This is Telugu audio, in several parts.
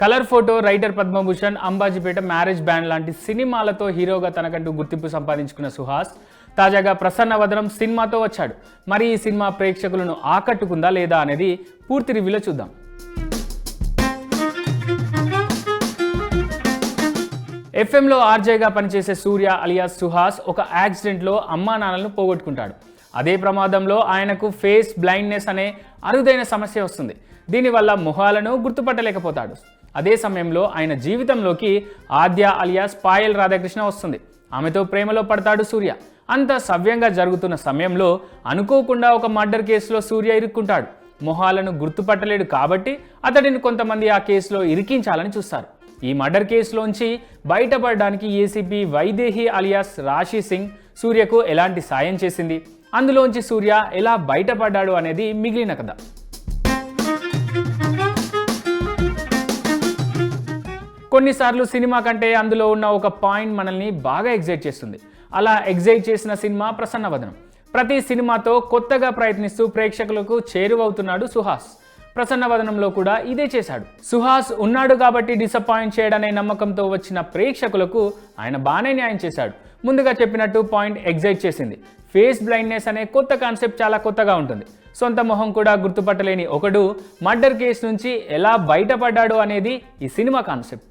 Colour photo writer Padmabhushan Ambajipeta marriage band లాంటి సినిమాలతో హీరోగా తనకంటూ గుర్తింపు సంపాదించుకున్న సుహాస్ తాజాగా ప్రసన్న వదనం సినిమాతో వచ్చాడు. మరి ఈ సినిమా ప్రేక్షకులను ఆకట్టుకుందా లేదా అనేది పూర్తి రివ్యూలో చూద్దాం. ఎఫ్ఎంలో ఆర్జేగా పనిచేసే సూర్య అలియాస్ సుహాస్ ఒక యాక్సిడెంట్లో అమ్మా నాన్నలను పోగొట్టుకుంటాడు. అదే ప్రమాదంలో ఆయనకు ఫేస్ బ్లైండ్నెస్ అనే అరుదైన సమస్య వస్తుంది. దీనివల్ల మొహాలను గుర్తుపట్టలేకపోతాడు. అదే సమయంలో ఆయన జీవితంలోకి ఆద్య అలియాస్ పాయల్ రాధాకృష్ణ వస్తుంది. ఆమెతో ప్రేమలో పడతాడు సూర్య. అంత సవ్యంగా జరుగుతున్న సమయంలో అనుకోకుండా ఒక మర్డర్ కేసులో సూర్య ఇరుక్కుంటాడు. మొహాలను గుర్తుపట్టలేడు కాబట్టి అతడిని కొంతమంది ఆ కేసులో ఇరికించాలని చూస్తారు. ఈ మర్డర్ కేసులోంచి బయటపడడానికి ఏసీపీ వైదేహి అలియాస్ రాశి సింగ్ సూర్యకు ఎలాంటి సాయం చేసింది? అందులోంచి సూర్య ఎలా బయటపడ్డాడు అనేది మిగిలిన కథ. కొన్నిసార్లు సినిమా కంటే అందులో ఉన్న ఒక పాయింట్ మనల్ని బాగా ఎగ్జైట్ చేస్తుంది. అలా ఎగ్జైట్ చేసిన సినిమా ప్రసన్నవదనం. ప్రతి సినిమాతో కొత్తగా ప్రయత్నిస్తూ ప్రేక్షకులకు చేరువవుతున్నాడు సుహాస్. ప్రసన్నవదనంలో కూడా ఇదే చేశాడు. సుహాస్ ఉన్నాడు కాబట్టి డిసప్పాయింట్ చేయడనే నమ్మకంతో వచ్చిన ప్రేక్షకులకు ఆయన బాగానే న్యాయం చేశాడు. ముందుగా చెప్పినట్టు పాయింట్ ఎగ్జైట్ చేసింది. ఫేస్ బ్లైండ్నెస్ అనే కొత్త కాన్సెప్ట్ చాలా కొత్తగా ఉంటుంది. సొంత మొహం కూడా గుర్తుపట్టలేని ఒకడు మర్డర్ కేసు నుంచి ఎలా బయటపడ్డాడు అనేది ఈ సినిమా కాన్సెప్ట్.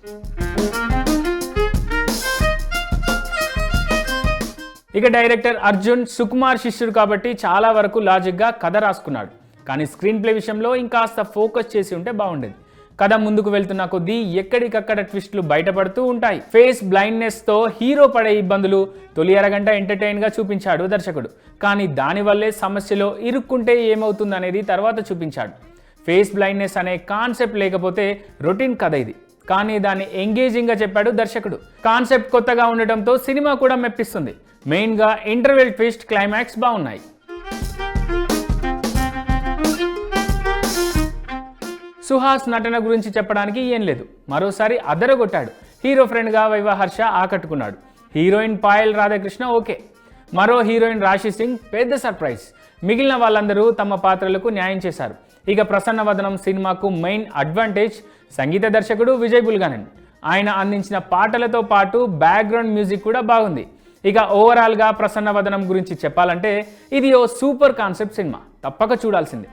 ఇక డైరెక్టర్ అర్జున్ సుకుమార్ శిష్యుడు కాబట్టి చాలా వరకు లాజిక్గా కథ రాసుకున్నాడు. కానీ స్క్రీన్ ప్లే విషయంలో ఇంకాస్త ఫోకస్ చేసి ఉంటే బాగుండేది. కథ ముందుకు వెళ్తున్న కొద్దీ ఎక్కడికక్కడ ట్విస్టులు బయటపడుతూ ఉంటాయి. ఫేస్ బ్లైండ్నెస్తో హీరో పడే ఇబ్బందులు తొలి అరగంట ఎంటర్టైన్గా చూపించాడు దర్శకుడు. కానీ దానివల్లే సమస్యలో ఇరుక్కుంటే ఏమవుతుందనేది తర్వాత చూపించాడు. ఫేస్ బ్లైండ్నెస్ అనే కాన్సెప్ట్ లేకపోతే రొటీన్ కథ ఇది. కానీ దాన్ని ఎంగేజింగ్గా చెప్పాడు దర్శకుడు. కాన్సెప్ట్ కొత్తగా ఉండటంతో సినిమా కూడా మెప్పిస్తుంది. మెయిన్గా ఇంటర్వెల్ ట్విస్ట్ క్లైమాక్స్ బాగున్నాయి. సుహాస్ నటన గురించి చెప్పడానికి ఏం లేదు. మరోసారి అదరగొట్టాడు. హీరో ఫ్రెండ్గా వైవ హర్ష ఆకట్టుకున్నాడు. Heroine Payal Radhakrishna okay. మరో హీరోయిన్ రాశి సింగ్ పెద్ద సర్ప్రైజ్. మిగిలిన వాళ్ళందరూ తమ పాత్రలకు న్యాయం చేశారు. ఇక ప్రసన్నవదనం సినిమాకు మెయిన్ అడ్వాంటేజ్ సంగీత దర్శకుడు విజయ్ బుల్గానన్. ఆయన అందించిన పాటలతో పాటు బ్యాక్గ్రౌండ్ మ్యూజిక్ కూడా బాగుంది. ఇక ఓవరాల్గా ప్రసన్నవదనం గురించి చెప్పాలంటే ఇది ఓ సూపర్ కాన్సెప్ట్ సినిమా. తప్పక చూడాల్సిందే.